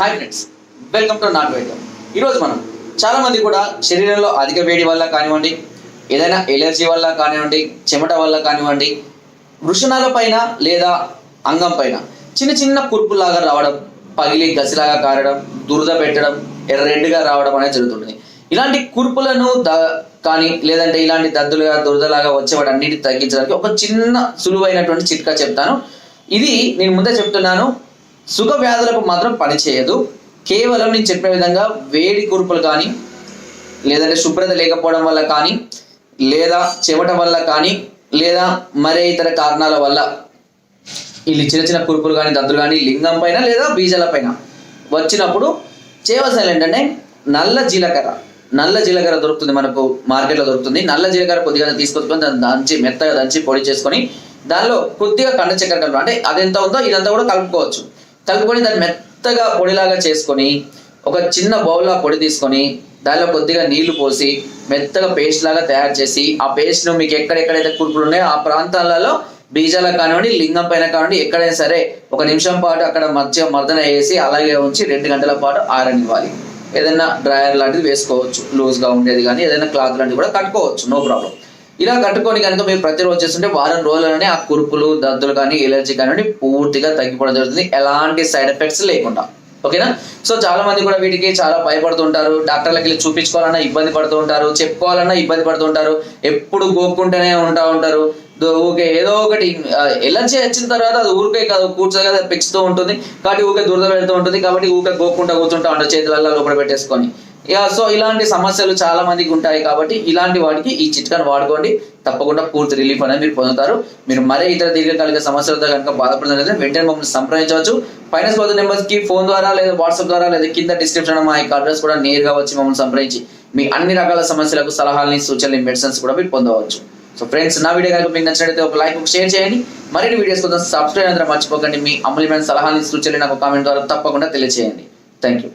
Hi friends welcome to నాట్ వైద్యం ఈరోజు మనం చాలా మంది కూడా శరీరంలో అధిక వేడి వల్ల కానివ్వండి ఏదైనా ఎలర్జీ వల్ల కానివ్వండి చెమట వల్ల కానివ్వండి వృషణాల పైన లేదా అంగం పైన చిన్న చిన్న కుర్పులాగా రావడం పగిలి గసిలాగా కారడం దురద పెట్టడం ఎర్రెడ్గా రావడం అనేది జరుగుతుంది. ఇలాంటి కుర్పులను ద కానీ లేదంటే ఇలాంటి దద్దులుగా దురదలాగా వచ్చే వాటి అన్నిటిని తగ్గించడానికి ఒక చిన్న సులువైనటువంటి చిట్కా చెప్తాను. ఇది నేను ముందే చెప్తున్నాను. సుఖ వ్యాధులకు మాత్రం పనిచేయదు కేవలం నేను చెప్పిన విధంగా వేడి కురుపులు కానీ లేదంటే శుభ్రత లేకపోవడం వల్ల కానీ లేదా చెమట వల్ల కానీ లేదా మరే ఇతర కారణాల వల్ల వీళ్ళు చిన్న చిన్న కురుపులు కానీ దద్దులు కానీ లింగం పైన లేదా బీజాల పైన వచ్చినప్పుడు చేయవలసిన ఏంటంటే నల్ల జీలకర్ర. నల్ల జీలకర్ర దొరుకుతుంది మనకు మార్కెట్లో దొరుకుతుంది. నల్ల జీలకర్ర కొద్దిగా తీసుకొచ్చుకొని దాన్ని దంచి మెత్తగా దంచి పొడి చేసుకొని దానిలో కొద్దిగా కండ చక్కెర కలుపు అంటే అదెంత ఉందో ఇదంతా కూడా కలుపుకోవచ్చు. కలుపుకొని దాన్ని మెత్తగా పొడిలాగా చేసుకొని ఒక చిన్న బౌల్లో పొడి తీసుకొని దానిలో కొద్దిగా నీళ్ళు పోసి మెత్తగా పేస్ట్ లాగా తయారు చేసి ఆ పేస్ట్ను మీకు ఎక్కడెక్కడైతే కురుపులు ఉన్నాయో ఆ ప్రాంతాలలో బీజాలకు కానివ్వండి లింగం పైన కానివ్వండి ఎక్కడైనా సరే ఒక నిమిషం పాటు అక్కడ మధ్య మర్దన వేసి అలాగే ఉంచి రెండు గంటల పాటు ఆరనివ్వాలి. ఏదైనా డ్రాయర్ లాంటిది వేసుకోవచ్చు లూజ్గా ఉండేది కానీ ఏదైనా క్లాత్ లాంటిది కూడా కట్టుకోవచ్చు నో ప్రాబ్లం. ఇలా కట్టుకొని కనుక మీరు ప్రతిరోజు చేస్తుంటే వారం రోజులనే ఆ కురుపులు దద్దులు కానీ ఎలర్జీ కానివ్వండి పూర్తిగా తగ్గిపోవడం జరుగుతుంది. ఎలాంటి సైడ్ ఎఫెక్ట్స్ లేకుండా. ఓకేనా? సో చాలా మంది కూడా వీటికి చాలా భయపడుతుంటారు. డాక్టర్లకి వెళ్ళి చూపించుకోవాలన్నా ఇబ్బంది పడుతూ ఉంటారు. చెప్పుకోవాలన్నా ఇబ్బంది పడుతూ ఉంటారు. ఎప్పుడు గోక్కుంటూనే ఉంటా ఉంటారు. ఊకే ఏదో ఒకటి ఎలర్జీ వచ్చిన తర్వాత అది ఊరికే కాదు కూర్చో కదా పెంచుతూ ఉంటుంది. కాబట్టి ఊకే దురద పెడుతూ ఉంటుంది. కాబట్టి ఊకే గోక్కుంటా కూర్చుంటా ఉంటారు చేతులలో లోపల పెట్టేసుకొని. ఇక సో ఇలాంటి సమస్యలు చాలా మందికి ఉంటాయి కాబట్టి ఇలాంటి వాటికి ఈ చిట్కాను వాడుకోండి. తప్పకుండా పూర్తి రిలీఫ్ అనేది మీరు పొందుతారు. మీరు మరే ఇతర దీర్ఘకాలిక సమస్యలతో కనుక బాధపడుతున్నట్లయితే వెంటనే మమ్మల్ని సంప్రదించవచ్చు. ఫైనాన్స్ పోతే నెంబర్స్కి ఫోన్ ద్వారా లేదా వాట్సాప్ ద్వారా లేదా కింద డిస్క్రిప్షన్ మా యొక్క అడ్రస్ కూడా నేరుగా వచ్చి మమ్మల్ని సంప్రదించి మీ అన్ని రకాల సమస్యలకు సలహాలని సూచనలు మెడిసిన్స్ కూడా మీరు పొందవచ్చు. సో ఫ్రెండ్స్ నా వీడియో కనుక మీకు నచ్చినట్లయితే ఒక లైక్ షేర్ చేయండి. మరిన్ని వీడియోస్ కోసం సబ్స్క్రైబ్ అందరూ మర్చిపోకండి. మీ అమూల్యమైన సలహాలని సూచనలు నాకు కామెంట్ ద్వారా తప్పకుండా తెలియజేయండి థ్యాంక్ యూ